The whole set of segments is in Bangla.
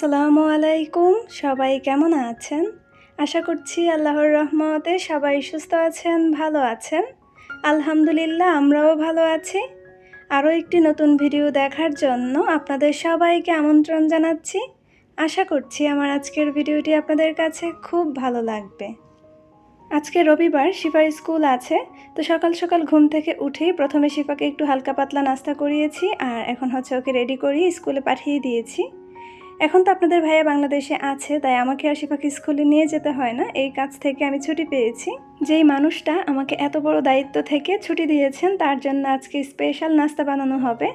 আসসালামু আলাইকুম। সবাই কেমন আছেন? আশা করছি আল্লাহর রহমতে সবাই সুস্থ আছেন, ভালো আছেন। আলহামদুলিল্লাহ, আমরাও ভালো আছি। আরও একটি নতুন ভিডিও দেখার জন্য আপনাদের সবাইকে আমন্ত্রণ জানাচ্ছি। আশা করছি আমার আজকের ভিডিওটি আপনাদের কাছে খুব ভালো লাগবে। আজকে রবিবার, শিফার স্কুল আছে। তো সকাল সকাল ঘুম থেকে উঠেই প্রথমে শিফাকে একটু হালকা পাতলা নাস্তা করিয়েছি আর এখন হচ্ছে ওকে রেডি করিয়ে স্কুলে পাঠিয়ে দিয়েছি। এখন তো আপনাদের ভাইয়া বাংলাদেশে আছে, তাই আমাকে আর শিফাকে স্কুলে নিয়ে যেতে হয় না। এই কাজ থেকে আমি ছুটি পেয়েছি। যেই মানুষটা আমাকে এত বড় দায়িত্ব থেকে ছুটি দিয়েছেন, তার জন্য আজকে স্পেশাল নাস্তা বানানো হবে।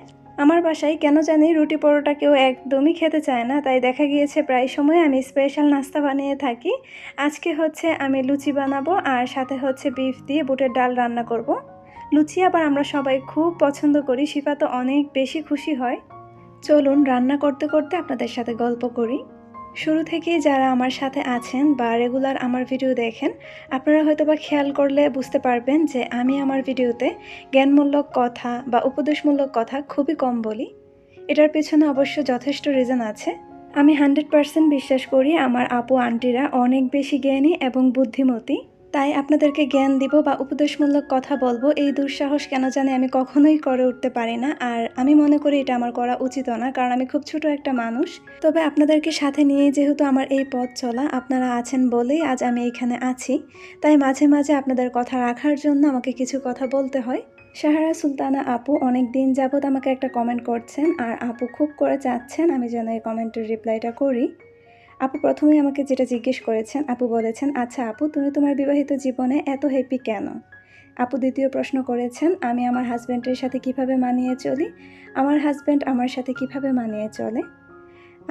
আমার বাসায় কেন জানি রুটি পরোটা কেউ একদমই খেতে চায় না, তাই দেখা গিয়েছে প্রায় সময় আমি স্পেশাল নাস্তা বানিয়ে থাকি। আজকে হচ্ছে আমি লুচি বানাবো আর সাথে হচ্ছে বিফ দিয়ে বুটের ডাল রান্না করব। লুচি আবার আমরা সবাই খুব পছন্দ করি, শিফা তো অনেক বেশি খুশি হয়। চলুন রান্না করতে করতে আপনাদের সাথে গল্প করি। শুরু থেকেই যারা আমার সাথে আছেন বা রেগুলার আমার ভিডিও দেখেন, আপনারা হয়তো বা খেয়াল করলে বুঝতে পারবেন যে আমি আমার ভিডিওতে জ্ঞানমূলক কথা বা উপদেশমূলক কথা খুবই কম বলি। এটার পেছনে অবশ্য যথেষ্ট রিজন আছে। আমি হান্ড্রেড পারসেন্ট বিশ্বাস করি আমার আপু আন্টিরা অনেক বেশি জ্ঞানী এবং বুদ্ধিমতী। তাই আপনাদেরকে জ্ঞান দিব বা উপদেশমূলক কথা বলব। এই দুঃসাহস কেন জানি আমি কখনোই করে উঠতে পারি না। আর আমি মনে করি এটা আমার করা উচিত না, কারণ আমি খুব ছোট একটা মানুষ। তবে আপনাদেরকে সাথে নিয়ে যেহেতু আমার এই পথ চলা, আপনারা আছেন বলেই আজ আমি এখানে আছি। তাই মাঝে মাঝে আপনাদের কথা রাখার জন্য আমাকে কিছু কথা বলতে হয়। সাহারা সুলতানা আপু অনেক দিন যাবৎ আমাকে একটা কমেন্ট করছেন, আর আপু খুব করে চাচ্ছেন আমি যেন এই কমেন্টের রিপ্লাইটা করি। আপু প্রথমেই আমাকে যেটা জিজ্ঞেস করেছেন, আপু বলেছেন আচ্ছা আপু, তুমি তোমার বিবাহিত জীবনে এত হ্যাপি কেন? আপু দ্বিতীয় প্রশ্ন করেছেন, আমি আমার হাজব্যান্ডের সাথে কীভাবে মানিয়ে চলি? আমার হাজব্যান্ড আমার সাথে কীভাবে মানিয়ে চলে?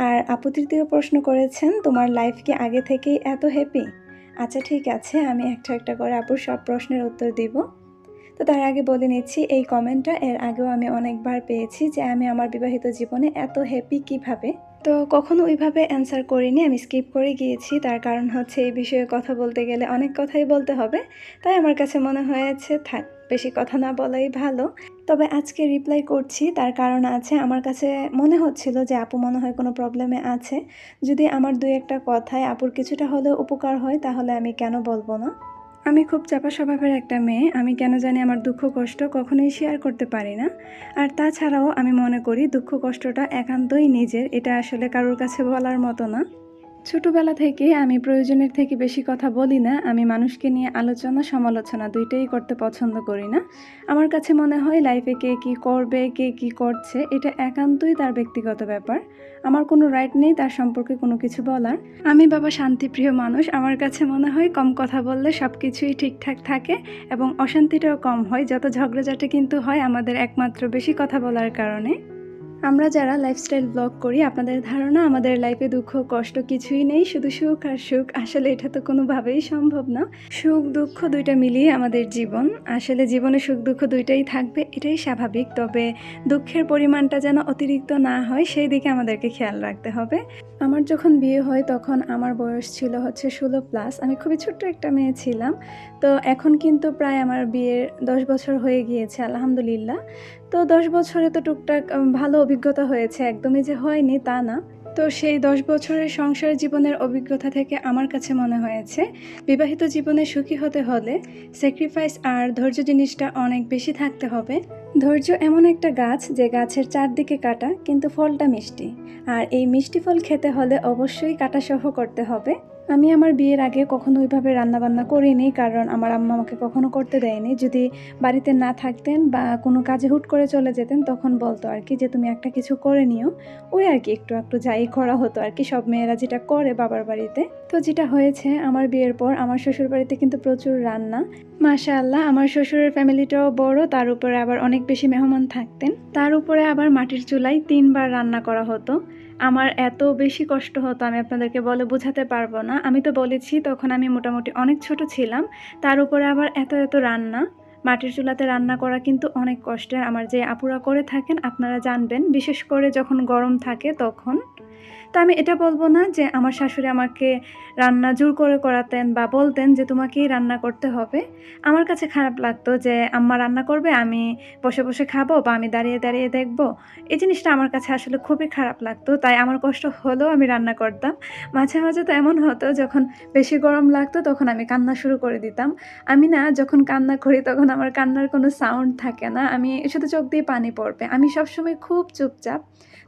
আর আপু তৃতীয় প্রশ্ন করেছেন, তোমার লাইফ কি আগে থেকেই এত হ্যাপি আচ্ছা ঠিক আছে, আমি একটা একটা করে আপুর সব প্রশ্নের উত্তর দিব। তো তার আগে বলে নিচ্ছি, এই কমেন্টটা এর আগেও আমি অনেকবার পেয়েছি যে আমি আমার বিবাহিত জীবনে এত হ্যাপি কীভাবে? তো কখনো ওইভাবে অ্যান্সার করিনি, আমি স্কিপ করে গিয়েছি। তার কারণ হচ্ছে এই বিষয়ে কথা বলতে গেলে অনেক কথাই বলতে হবে। তাই আমার কাছে মনে হয়েছে, থাক, বেশি কথা না বলাই ভালো। তবে আজকে রিপ্লাই করছি, তার কারণ আছে, আমার কাছে মনে হচ্ছিল যে আপু মনে হয় কোনো প্রবলেমে আছে। যদি আমার দুই একটা কথায় আপুর কিছুটা হলেও উপকার হয়, তাহলে আমি কেন বলব না? আমি খুব চাপা স্বভাবের একটা মেয়ে, আমি কেন জানি আমার দুঃখ কষ্ট কখনোই শেয়ার করতে পারি না। আর তাছাড়াও আমি মনে করি দুঃখ কষ্টটা একান্তই নিজের, এটা আসলে কারোর কাছে বলার মতো না। ছোটবেলা থেকে আমি প্রয়োজনের থেকে বেশি কথা বলি না, আমি মানুষকে নিয়ে আলোচনা, সমালোচনা দুইটাই করতে পছন্দ করি না। আমার কাছে মনে হয় লাইফে কে কী করবে, কে কী করছে, এটা একান্তই তার ব্যক্তিগত ব্যাপার। আমার কোনো রাইট নেই তার সম্পর্কে কোনো কিছু বলার। আমি বাবা শান্তিপ্রিয় মানুষ, আমার কাছে মনে হয় কম কথা বললে সব কিছুই ঠিকঠাক থাকে এবং অশান্তিটাও কম হয়। যত ঝগড়াঝাটি কিন্তু হয় আমাদের একমাত্র বেশি কথা বলার কারণে। আমরা যারা লাইফস্টাইল ব্লগ করি, আপনাদের ধারণা আমাদের লাইফে দুঃখ, কষ্ট কিছুই নেই, শুধু সুখ আর সুখ। আসলে এটা তো কোনোভাবেই সম্ভব না। সুখ, দুঃখ দুইটা মিলিয়ে আমাদের জীবন। আসলে জীবনে সুখ, দুঃখ দুইটাই থাকবে, এটাই স্বাভাবিক। তবে দুঃখের পরিমাণটা যেন অতিরিক্ত না হয়, সেই দিকে আমাদেরকে খেয়াল রাখতে হবে। আমার যখন বিয়ে হয় তখন আমার বয়স ছিল হচ্ছে ষোলো প্লাস আমি খুবই ছোট্ট একটা মেয়ে ছিলাম। তো এখন কিন্তু প্রায় আমার বিয়ের দশ বছর হয়ে গিয়েছে, আলহামদুলিল্লাহ। তো দশ বছরে তো টুকটাক ভালো অভিজ্ঞতা হয়েছে। একদমই যে হয়নি তা না। তো সেই দশ বছরের সংসার জীবনের অভিজ্ঞতা থেকে আমার কাছে মনে হয়েছে, বিবাহিত জীবনে সুখী হতে হলে স্যাক্রিফাইস আর ধৈর্য জিনিসটা অনেক বেশি থাকতে হবে। ধৈর্য এমন একটা গাছ যে গাছের চারদিকে কাটা, কিন্তু ফলটা মিষ্টি। আর এই মিষ্টি ফল খেতে হলে অবশ্যই কাটা সহ করতে হবে। আমি আমার বিয়ের আগে কখনো ওইভাবে রান্নাবান্না করিনি, কারণ আমার আম্মা আমাকে কখনো করতে দেয়নি। যদি বাড়িতে না থাকতেন বা কোনো কাজে হুট করে চলে যেতেন, তখন বলতো আর কি যে, তুমি একটা কিছু করে নিও। ওই আর কি, একটু একটু যাই করা হতো আর কি, সব মেয়েরা যেটা করে বাবার বাড়িতে। তো যেটা হয়েছে, আমার বিয়ের পর আমার শ্বশুর বাড়িতে কিন্তু প্রচুর রান্না। মাশা আল্লাহ আমার শ্বশুরের ফ্যামিলিটাও বড়, তার উপরে আবার অনেক বেশি মেহমান থাকতেন। তার উপরে আবার মাটির চুলায় তিনবার রান্না করা হতো। আমার এত বেশি কষ্ট হতো, আমি আপনাদেরকে বলে বোঝাতে পারব না। আমি তো বলেছি, তখন আমি মোটামুটি অনেক ছোট ছিলাম। তার উপরে আবার এত এত রান্না। মাটির চুলাতে রান্না করা কিন্তু অনেক কষ্টের। আমার যে আপুরা করে থাকেন, আপনারা জানবেন। বিশেষ করে যখন গরম থাকে, তখন তো আমি এটা বলব না যে আমার শাশুড়ি আমাকে রান্না জোর করে করাতেন বা বলতেন যে তোমাকেই রান্না করতে হবে। আমার কাছে খারাপ লাগতো যে আম্মা রান্না করবে, আমি বসে বসে খাব বা আমি দাঁড়িয়ে দাঁড়িয়ে দেখব। এই জিনিসটা আমার কাছে আসলে খুবই খারাপ লাগতো, তাই আমার কষ্ট হলেও আমি রান্না করতাম। মাঝে মাঝে তো এমন হতো, যখন বেশি গরম লাগতো তখন আমি কান্না শুরু করে দিতাম। আমি না যখন কান্না করি তখন আমার কান্নার কোনো সাউন্ড থাকে না, আমি শুধু চোখ দিয়ে পানি পড়বে। আমি সবসময় খুব চুপচাপ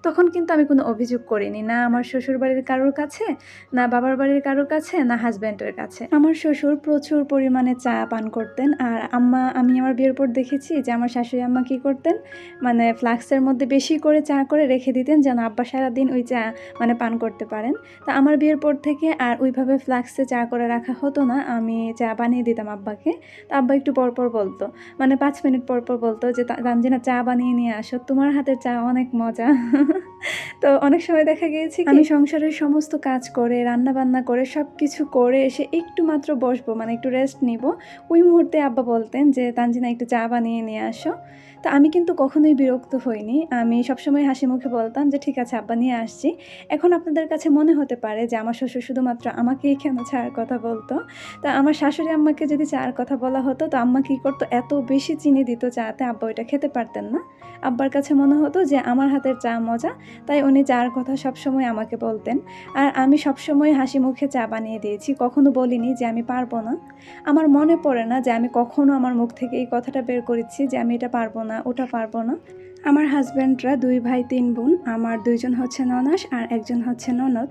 তখন কিন্তু আমি কোনো অভিযোগ করিনি, না আমার শ্বশুর বাড়ির কারোর কাছে, না বাবার বাড়ির কারোর কাছে, না হাজব্যান্ডের কাছে। আমার শ্বশুর প্রচুর পরিমাণে চা পান করতেন আর আম্মা, আমি আমার বিয়ের পর দেখেছি যে আমার শাশুড়ি আম্মা কী করতেন মানে ফ্লাক্সের মধ্যে বেশি করে চা করে রেখে দিতেন যেন আব্বা সারাদিন ওই চা মানে পান করতে পারেন। তা আমার বিয়ের পর থেকে আর ওইভাবে ফ্লাক্সে চা করে রাখা হতো না, আমি চা বানিয়ে দিতাম আব্বাকে। তো আব্বা একটু পরপর বলতো মানে পাঁচ মিনিট পর পর বলতো যে তানজিনা চা বানিয়ে নিয়ে আসো, তোমার হাতের চা অনেক মজা। তো অনেক সময় দেখা গিয়েছে আমি সংসারের সমস্ত কাজ করে রান্না বান্না করে সব কিছু করে এসে একটু মাত্র বসবো মানে একটু রেস্ট নিব। ওই মুহূর্তে আব্বা বলতেন যে, তানজিনা, একটু চা বানিয়ে নিয়ে আসো। তো আমি কিন্তু কখনোই বিরক্ত হইনি। আমি সবসময় হাসি মুখে বলতাম যে, ঠিক আছে, আব্বা, নিয়ে আসছি। এখন আপনাদের কাছে মনে হতে পারে যে, আমার শ্বশুর শুধুমাত্র আমাকেই কেন চার কথা বলতো? তা আমার শাশুড়ি আম্মাকে যদি চার কথা বলা হতো, তো আম্মা কী করতো? এত বেশি চিনি দিত চাতে আব্বা ওইটা খেতে পারতেন না। আব্বার কাছে মনে হতো যে, আমার হাতের চা মজা, তাই উনি চার কথা সবসময় আমাকে বলতেন। আর আমি সবসময় হাসি মুখে চা বানিয়ে দিয়েছি, কখনো বলিনি যে আমি পারব না। আমার মনে পড়ে না যে আমি কখনো আমার মুখ থেকে এই কথাটা বের করেছি যে আমি এটা পারব না, ওটা পারব না। আমার হাজব্যান্ডরা দুই ভাই, তিন বোন, আমার দুইজন হচ্ছে ননাস আর একজন হচ্ছে ননদ।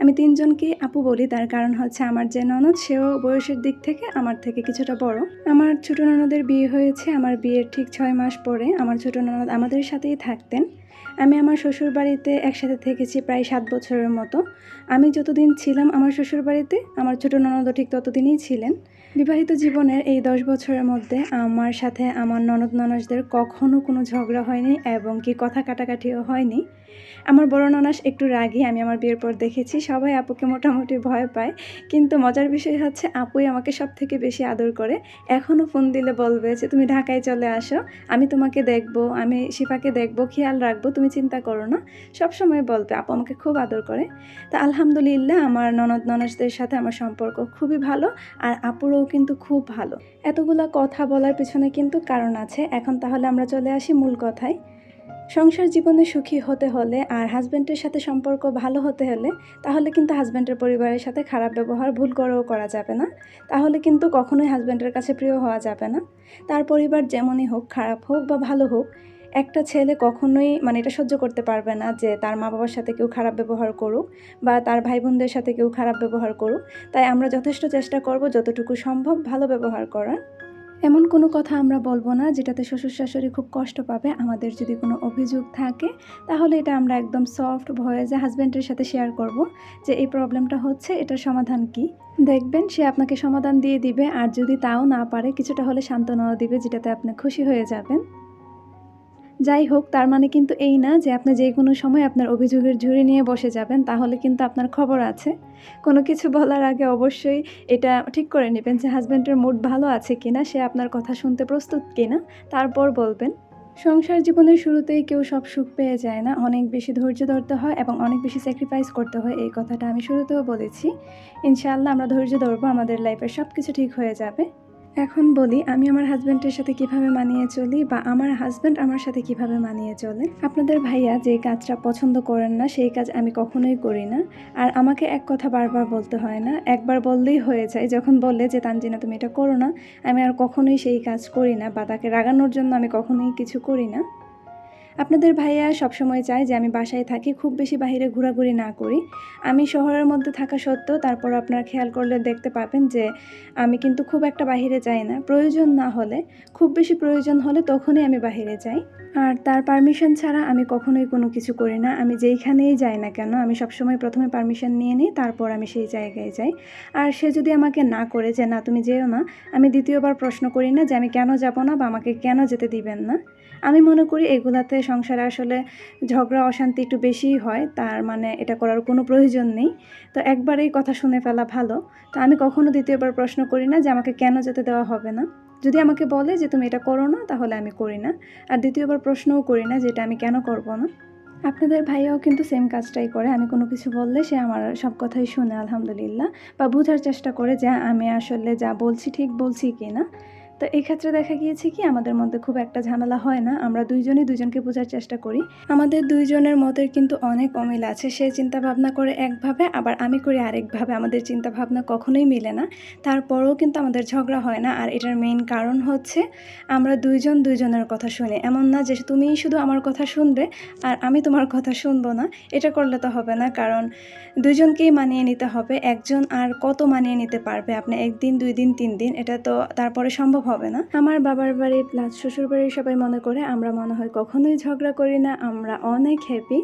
আমি তিনজনকে আপু বলি, তার কারণ হচ্ছে আমার যে ননদ, সেও বয়সের দিক থেকে আমার থেকে কিছুটা বড়। আমার ছোট ননদের বিয়ে হয়েছে, আমার বিয়ের ঠিক ছয় মাস পরে আমার ছোট ননদ আমাদের সাথেই থাকতেন। আমি আমার শ্বশুর বাড়িতে একসাথে থেকেছি প্রায় সাত বছরের মতো। আমি যতদিন ছিলাম আমার শ্বশুর বাড়িতে আমার ছোটো ননদও ঠিক ততদিনই ছিলেন। বিবাহিত জীবনের এই দশ বছরের মধ্যে আমার সাথে আমার ননদ ননসদের কখনো কোনো ঝগড়া হয়নি এবং কি কথা কাটাকাটিও হয়নি। আমার বড় ননাস একটু রাগী, আমি আমার বিয়ের পর দেখেছি সবাই আপুকে মোটামুটি ভয় পায়। কিন্তু মজার বিষয় হচ্ছে আপুই আমাকে সব থেকে বেশি আদর করে। এখনও ফোন দিলে বলবে যে, তুমি ঢাকায় চলে আসো, আমি তোমাকে দেখব, আমি শিফাকে দেখব, খেয়াল রাখব, তুমি চিন্তা করো না। সব সময় বলবে, আপু আমাকে খুব আদর করে। তা আলহামদুলিল্লাহ আমার ননদ ননসদের সাথে আমার সম্পর্ক খুবই ভালো, আর আপুরও কিন্তু খুব ভালো। এতগুলা কথা বলার পিছনে কিন্তু কারণ আছে। এখন তাহলে আমরা চলে আসি মূল কথায়। সংসার জীবনে সুখী হতে হলে আর হাজব্যান্ডের সাথে সম্পর্ক ভালো হতে হলে তাহলে কিন্তু হাজব্যান্ডের পরিবারের সাথে খারাপ ব্যবহার, ভুল করেও করা যাবে না। তাহলে কিন্তু কখনোই হাজব্যান্ডের কাছে প্রিয় হওয়া যাবে না। তার পরিবার যেমনই হোক, খারাপ হোক বা ভালো হোক, একটা ছেলে কখনোই মানে এটা সহ্য করতে পারবে না যে তার মা বাবার সাথে কেউ খারাপ ব্যবহার করুক বা তার ভাই বোনদের সাথে কেউ খারাপ ব্যবহার করুক। তাই আমরা যথেষ্ট চেষ্টা করব যতটুকু সম্ভব ভালো ব্যবহার করার। এমন কোনো কথা আমরা বলব না যেটাতে শ্বশুর শাশুড়ি খুব কষ্ট পাবে। আমাদের যদি কোনো অভিযোগ থাকে, তাহলে এটা আমরা একদম সফট ভয়েসে হাজব্যান্ডের সাথে শেয়ার করব যে এই প্রবলেমটা হচ্ছে, এটার সমাধান কি? দেখবেন সে আপনাকে সমাধান দিয়ে দিবে, আর যদি তাও না পারে, কিছুটা হলে সান্ত্বনাও দিবে, যেটাতে আপনি খুশি হয়ে যাবেন। যাই হোক, তার মানে কিন্তু এই না যে আপনি যে কোনো সময় আপনার অভিযোগের ঝুড়ি নিয়ে বসে যাবেন, তাহলে কিন্তু আপনার খবর আছে। কোনো কিছু বলার আগে অবশ্যই এটা ঠিক করে নেবেন যে হাজব্যান্ডের মুড ভালো আছে কিনা, সে আপনার কথা শুনতে প্রস্তুত কিনা, তারপর বলবেন। সংসার জীবনের শুরুতেই কেউ সব সুখ পেয়ে যায় না, অনেক বেশি ধৈর্য ধরতে হয় এবং অনেক বেশি স্যাক্রিফাইস করতে হয়, এই কথাটা আমি শুরুতেও বলেছি। ইনশাআল্লাহ আমরা ধৈর্য ধরবো, আমাদের লাইফের সব কিছু ঠিক হয়ে যাবে। এখন বলি, আমি আমার হাজব্যান্ডের সাথে কীভাবে মানিয়ে চলি বা আমার হাজব্যান্ড আমার সাথে কীভাবে মানিয়ে চলে আপনাদের ভাইয়া যে কাজটা পছন্দ করেন না, সেই কাজ আমি কখনোই করি না। আর আমাকে এক কথা বারবার বলতে হয় না, একবার বললেই হয়ে যায়। যখন বললে যে, তানজিনা, তুমি এটা করো না, আমি আর কখনোই সেই কাজ করি না বা তাকে রাগানোর জন্য আমি কখনোই কিছু করি না। আপনাদের ভাইয়া সবসময় চায় যে আমি বাসায় থাকি, খুব বেশি বাইরে ঘোরাঘুরি না করি। আমি শহরের মধ্যে থাকা সত্ত্বেও তারপর আপনারা খেয়াল করলে দেখতে পাবেন যে আমি কিন্তু খুব একটা বাইরে যাই না। প্রয়োজন না হলে, খুব বেশি প্রয়োজন হলে তখনই আমি বাইরে যাই। আর তার পারমিশন ছাড়া আমি কখনোই কোনো কিছু করি না। আমি যেইখানেই যাই না কেন, আমি সবসময় প্রথমে পারমিশন নিয়ে নিই, তারপর আমি সেই জায়গায় যাই। আর সে যদি আমাকে না করে যে, না, তুমি যেও না, আমি দ্বিতীয়বার প্রশ্ন করি না যে, আমি কেন যাব না বা আমাকে কেন যেতে দিবেন না? আমি মনে করি এগুলাতে সংসারে আসলে ঝগড়া, অশান্তি একটু বেশিই হয়। তার মানে এটা করার কোনো প্রয়োজন নেই। তো একবারেই কথা শুনে ফেলা ভালো। তো আমি কখনো দ্বিতীয়বার প্রশ্ন করি না যে আমাকে কেন যেতে দেওয়া হবে না। যদি আমাকে বলে যে তুমি এটা করো না, তাহলে আমি করি না। আর দ্বিতীয়বার প্রশ্নও করি না যে এটা আমি কেন করব না। আপনাদের ভাইয়াও কিন্তু সেম কাজটাই করে। আমি কোনো কিছু বললে সে আমার সব কথাই শুনে, আলহামদুলিল্লাহ। বা বোঝার চেষ্টা করে যে আমি আসলে যা বলছি ঠিক বলছি কি না তো এই ক্ষেত্রে দেখা গিয়েছে কি, আমাদের মধ্যে খুব একটা ঝামেলা হয় না। আমরা দুইজনই দুজনকে বোঝার চেষ্টা করি। আমাদের দুইজনের মতের কিন্তু অনেক অমিল আছে। সে চিন্তা ভাবনা করে একভাবে, আবার আমি করি আরেকভাবে। আমাদের চিন্তা ভাবনা কখনোই মিলে না। তারপরেও কিন্তু আমাদের ঝগড়া হয় না। আর এটার মেইন কারণ হচ্ছে, আমরা দুইজন দুইজনের কথা শুনি। এমন না যে তুমি শুধু আমার কথা শুনবে, আর আমি তোমার কথা শুনব না। এটা করলে তো হবে না। কারণ দুইজনকেই মানিয়ে নিতে হবে। একজন আর কত মানিয়ে নিতে পারবে? আপনি একদিন, দুই দিন, তিন দিন, এটা তো তারপরে সম্ভব হবে না। আমার বাবার বাড়ি, প্লাস শ্বশুর বাড়ির সবাই মনে করে আমরা মনে হয় কখনোই ঝগড়া করি না, আমরা অনেক হ্যাপি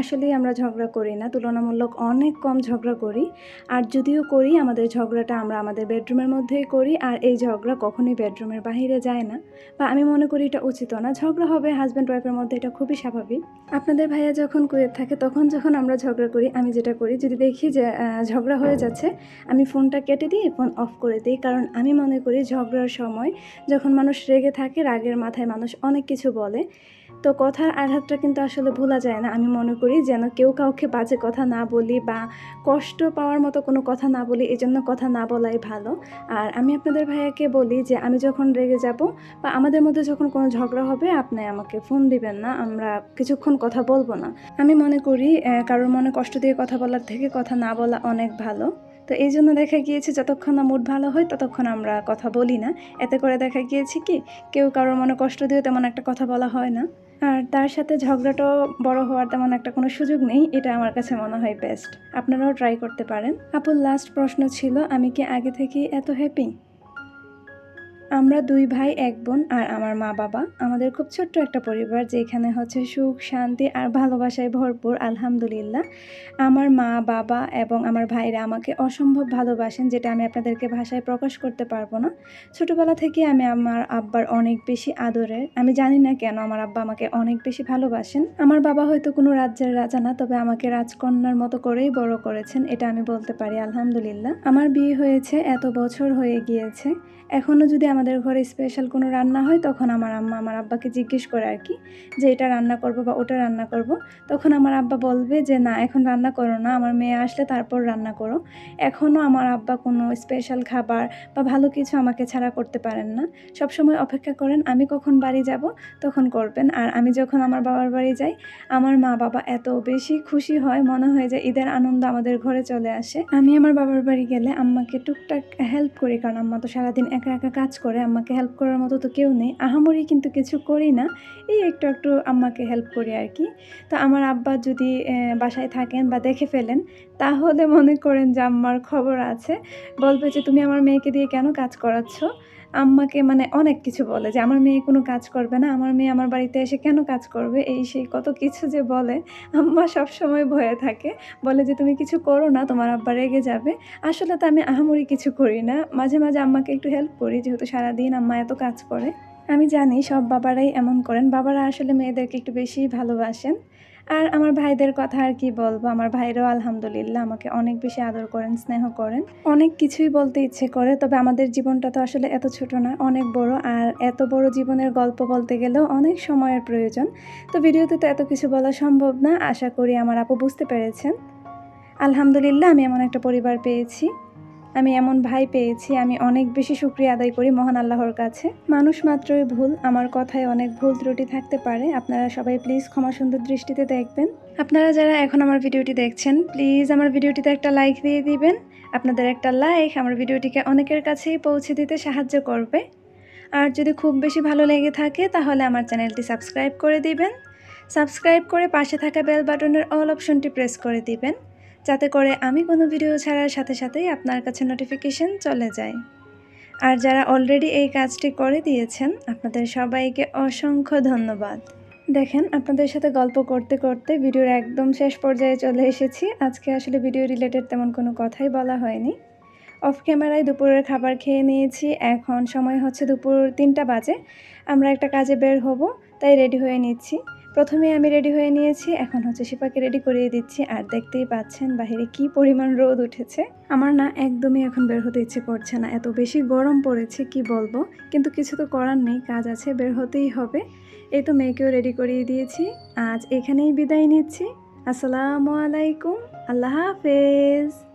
আসলেই আমরা ঝগড়া করি না, তুলনামূলক অনেক কম ঝগড়া করি। আর যদিও করি, আমাদের ঝগড়াটা আমরা আমাদের বেডরুমের মধ্যেই করি, আর এই ঝগড়া কখনোই বেডরুমের বাইরে যায় না। বা আমি মনে করি এটা উচিত না। ঝগড়া হবে হাজব্যান্ড ওয়াইফের মধ্যে এটা খুবই স্বাভাবিক। আপনাদের ভাইয়া যখন কুয়েত থাকে, তখন যখন আমরা ঝগড়া করি, আমি যেটা করি, যদি দেখি যে ঝগড়া হয়ে যাচ্ছে, আমি ফোনটা কেটে দিই ফোন অফ করে দিই। কারণ আমি মনে করি ঝগড়ার সময় যখন মানুষ রেগে থাকে, রাগের মাথায় মানুষ অনেক কিছু বলে। তো কথার আঘাতটা কিন্তু আসলে ভোলা যায় না। আমি মনে করি যেন কেউ কাউকে বাজে কথা না বলি বা কষ্ট পাওয়ার মতো কোনো কথা না বলি এই জন্য কথা না বলাই ভালো। আর আমি আপনাদের ভাইয়াকে বলি যে, আমি যখন রেগে যাব বা আমাদের মধ্যে যখন কোনো ঝগড়া হবে, আপনি আমাকে ফোন দিবেন না, আমরা কিছুক্ষণ কথা বলব না। আমি মনে করি কারোর মনে কষ্ট দিয়ে কথা বলার থেকে কথা না বলা অনেক ভালো। তো এই জন্য দেখা গিয়েছে যতক্ষণ না মুড ভালো হয় ততক্ষণ আমরা কথা বলি না। এতে করে দেখা গিয়েছে কি, কেউ কারোর মনে কষ্ট দিয়ে তেমন একটা কথা বলা হয় না। আর তার সাথে ঝগড়াটাও বড় হওয়ার তেমন একটা কোনো সুযোগ নেই, এটা আমার কাছে মনে হয় বেস্ট আপনারাও ট্রাই করতে পারেন। আপুর লাস্ট প্রশ্ন ছিল, আমি কি আগে থেকে এত হ্যাপি আমরা দুই ভাই, এক বোন আর আমার মা বাবা। আমাদের খুব ছোট্ট একটা পরিবার যেখানে হচ্ছে সুখ, শান্তি আর ভালোবাসায় ভরপুর, আলহামদুলিল্লাহ। আমার মা বাবা এবং আমার ভাইরা আমাকে অসম্ভব ভালোবাসেন, যেটা আমি আপনাদেরকে ভাষায় প্রকাশ করতে পারব না। ছোটোবেলা থেকে আমি আমার আব্বার অনেক বেশি আদরের। আমি জানি না কেন আমার আব্বা আমাকে অনেক বেশি ভালোবাসেন। আমার বাবা হয়তো কোনো রাজ্যের রাজা না, তবে আমাকে রাজকন্যার মতো করেই বড় করেছেন, এটা আমি বলতে পারি, আলহামদুলিল্লাহ। আমার বিয়ে হয়েছে, এত বছর হয়ে গিয়েছে। এখনও যদি আমাদের ঘরে স্পেশাল কোনো রান্না হয়, তখন আমার আম্মা আমার আব্বাকে জিজ্ঞেস করে আর কি, যে এটা রান্না করব বা ওটা রান্না করব। তখন আমার আব্বা বলবে যে, না, এখন রান্না করো না, আমার মেয়ে আসলে তারপর রান্না করো। এখনও আমার আব্বা কোনো স্পেশাল খাবার বা ভালো কিছু আমাকে ছাড়া করতে পারেন না। সব সময় অপেক্ষা করেন, আমি কখন বাড়ি যাব? তখন করবেন। আর আমি যখন আমার বাবার বাড়ি যাই, আমার মা বাবা এত বেশি খুশি হয়, মনে হয় যে ঈদের আনন্দ আমাদের ঘরে চলে আসে। আমি আমার বাবার বাড়ি গেলে আম্মাকে টুকটাক হেল্প করি, কারণ আম্মা তো সারাদিন একা একা কাজ করে আম্মাকে হেল্প করার মতো তো কেউ নেই। আহামরি কিন্তু কিছু করি না। এই একটু একটু আম্মাকে হেল্প করি আর কি। তো আমার আব্বা যদি বাসায় থাকেন বা দেখে ফেলেন, তাহলে মনে করেন যে আম্মার খবর আছে। বলবে যে, তুমি আমার মেয়েকে দিয়ে কেন কাজ করাচ্ছ? আম্মাকে মানে অনেক কিছু বলে যে, আমার মেয়ে কোনো কাজ করবে না, আমার মেয়ে আমার বাড়িতে এসে কেন কাজ করবে? এই সেই কত কিছু যে বলে, আম্মা সব সময় ভয়ে থাকে। বলে যে, তুমি কিছু করো না, তোমার আব্বা রেগে যাবে। আসলে তো আমি আহামরি কিছু করি না। মাঝে মাঝে আম্মাকে একটু হেল্প করি, যেহেতু সারাদিন আম্মা এত কাজ করে। আমি জানি সব বাবারাই এমন করেন। বাবারা আসলে মেয়েদেরকে একটু বেশি ভালোবাসেন। আর আমার ভাইদের কথা আর কি বলব? আমার ভাইরাও আলহামদুলিল্লাহ আমাকে অনেক বেশি আদর করেন, স্নেহ করেন। অনেক কিছুই বলতে ইচ্ছে করে, তবে আমাদের জীবনটা তো আসলে এত ছোট না, অনেক বড়। আর এত বড় জীবনের গল্প বলতে গেলেও অনেক সময়ের প্রয়োজন। তো ভিডিওতে তো এত কিছু বলা সম্ভব না, আশা করি আমার আপু বুঝতে পেরেছেন। আলহামদুলিল্লাহ আমি এমন একটা পরিবার পেয়েছি। আমি এমন ভাই পেয়েছি, আমি অনেক বেশি শুক্রিয়া আদায় করি মহান আল্লাহর কাছে। মানুষ মাত্রই ভুল, আমার কথায় অনেক ভুল ত্রুটি থাকতে পারে। আপনারা সবাই প্লিজ ক্ষমা সুন্দর দৃষ্টিতে দেখবেন। আপনারা যারা এখন আমার ভিডিওটি দেখছেন প্লিজ আমার ভিডিওটিতে একটা লাইক দিয়ে দিবেন। আপনাদের একটা লাইক আমার ভিডিওটিকে অনেকের কাছেই পৌঁছে দিতে সাহায্য করবে। আর যদি খুব বেশি ভালো লেগে থাকে, তাহলে আমার চ্যানেলটি সাবস্ক্রাইব করে দিবেন। সাবস্ক্রাইব করে পাশে থাকা বেল বাটনের অল অপশনটি প্রেস করে দিবেন। যাতে করে আমি কোনো ভিডিও ছাড়ার সাথে সাথেই আপনার কাছে নোটিফিকেশন চলে যায়। আর যারা অলরেডি এই কাজটি করে দিয়েছেন, আপনাদের সবাইকে অসংখ্য ধন্যবাদ। দেখেন, আপনাদের সাথে গল্প করতে করতে ভিডিওর একদম শেষ পর্যায়ে চলে এসেছি। আজকে আসলে ভিডিও রিলেটেড তেমন কোনো কথাই বলা হয়নি। অফ ক্যামেরায় দুপুরের খাবার খেয়ে নিয়েছি। এখন সময় হচ্ছে দুপুর তিনটা বাজে। আমরা একটা কাজে বের হব, তাই রেডি হয়ে নিচ্ছি। প্রথমে আমি রেডি হয়ে নিয়েছি, এখন হচ্ছে শিপাকে রেডি করিয়ে দিচ্ছি। আর দেখতেই পাচ্ছেন বাহিরে কি পরিমাণ রোদ উঠেছে। আমার না একদমই এখন বের হতে ইচ্ছে করছে না। এত বেশি গরম পড়েছে, কি বলব? কিন্তু কিছু তো করার নেই, কাজ আছে, বের হতেই হবে। এই তো মেয়েকেও রেডি করিয়ে দিয়েছি। আজ এখানেই বিদায় নিচ্ছি। আসসালামু আলাইকুম। আল্লাহ হাফেজ।